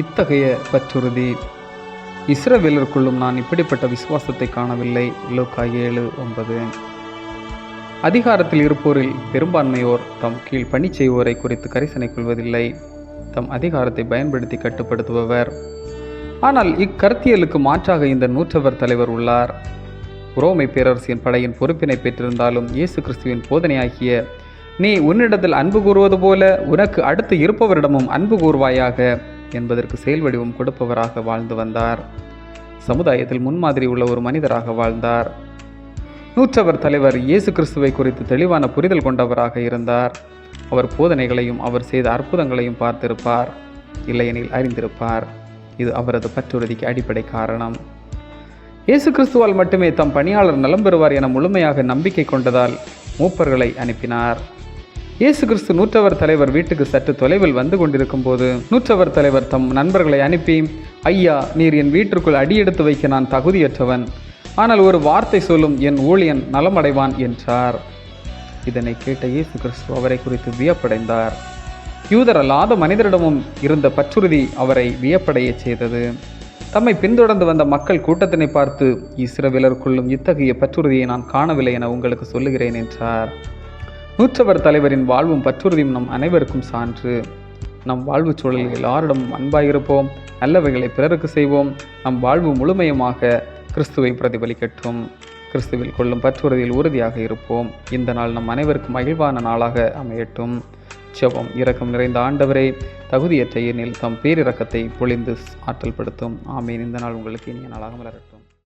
இத்தகைய பற்றுறுதி இஸ்ரவேலருக்குள்ளும் நான் இப்படிப்பட்ட விசுவாசத்தை காணவில்லை. லோக்கா ஏழு ஒன்பது. அதிகாரத்தில் இருப்போரில் பெரும்பான்மையோர் தம் கீழ் பணி செய்வோரை குறித்து கரிசனை கொள்வதில்லை. தம் அதிகாரத்தை பயன்படுத்தி கட்டுப்படுத்துபவர். ஆனால் இக்கருத்தியலுக்கு மாற்றாக இந்த நூற்றவர் தலைவர் உள்ளார். உரோமை பேரரசின் படையின் பொறுப்பினை பெற்றிருந்தாலும் இயேசு கிறிஸ்துவின் போதனையாகிய நீ உன்னிடத்தில் அன்பு கூறுவது போல உனக்கு அடுத்து இருப்பவரிடமும் அன்பு கூறுவாயாக. என்பதற்கு செயல் வடிவம் கொடுப்பவராக வாழ்ந்து வந்தார். சமுதாயத்தில் முன்மாதிரி உள்ள ஒரு மனிதராக வாழ்ந்தார். நூற்றவர் தலைவர் இயேசு கிறிஸ்துவை குறித்து தெளிவான புரிதல் கொண்டவராக இருந்தார். அவர் போதனைகளையும் அவர் செய்த அற்புதங்களையும் பார்த்திருப்பார். இல்லையெனில் அறிந்திருப்பார். இது அவரது பற்றுறுதிக்கு அடிப்படை காரணம். இயேசு கிறிஸ்துவால் மட்டுமே தம் பணியாளர் நலம் பெறுவார் என முழுமையாக நம்பிக்கை கொண்டதால் மூப்பர்களை அனுப்பினார். இயேசு கிறிஸ்து நூற்றவர் தலைவர் வீட்டுக்கு சற்று தொலைவில் வந்து கொண்டிருக்கும் போது நூற்றவர் தலைவர் தம் நண்பர்களை அனுப்பி ஐயா நீர் என் வீட்டிற்குள் அடியெடுத்து வைக்க நான் தகுதியற்றவன். ஆனால் ஒரு வார்த்தை சொல்லும் என் ஊழியன் நலமடைவான் என்றார். இதனை கேட்ட இயேசு கிறிஸ்து அவரை குறித்து வியப்படைந்தார். யூதர் அல்லாத மனிதரிடமும் இருந்த பற்றுறுதி அவரை வியப்படையச் செய்தது. தம்மை பின்தொடர்ந்து வந்த மக்கள் கூட்டத்தினை பார்த்து இஸ்ரவேலருக்குள்ளும் இத்தகைய பற்றுறுதியை நான் காணவில்லை என உங்களுக்கு சொல்லுகிறேன் என்றார். நூற்றவர் தலைவரின் வாழ்வும் பற்றுறுதியும் நம் அனைவருக்கும் சான்று. நம் வாழ்வு சூழலில் எல்லாரிடம் அன்பாயிருப்போம். நல்லவைகளை பிறருக்கு செய்வோம். நம் வாழ்வு முழுமையுமாக கிறிஸ்துவை பிரதிபலிக்கட்டும். கிறிஸ்துவில் கொள்ளும் பற்றுறுதியில் உறுதியாக இருப்போம். இந்த நாள் நம் அனைவருக்கும் மகிழ்வான நாளாக அமையட்டும். செவம் இரக்கம் நிறைந்த ஆண்டவரே தகுதியற்ற எண்ணில் தம் பேரிரக்கத்தை பொழிந்து ஆற்றல் படுத்தும் ஆமீன். இந்த நாள் உங்களுக்கு இனிய நாளாக மலரட்டும்.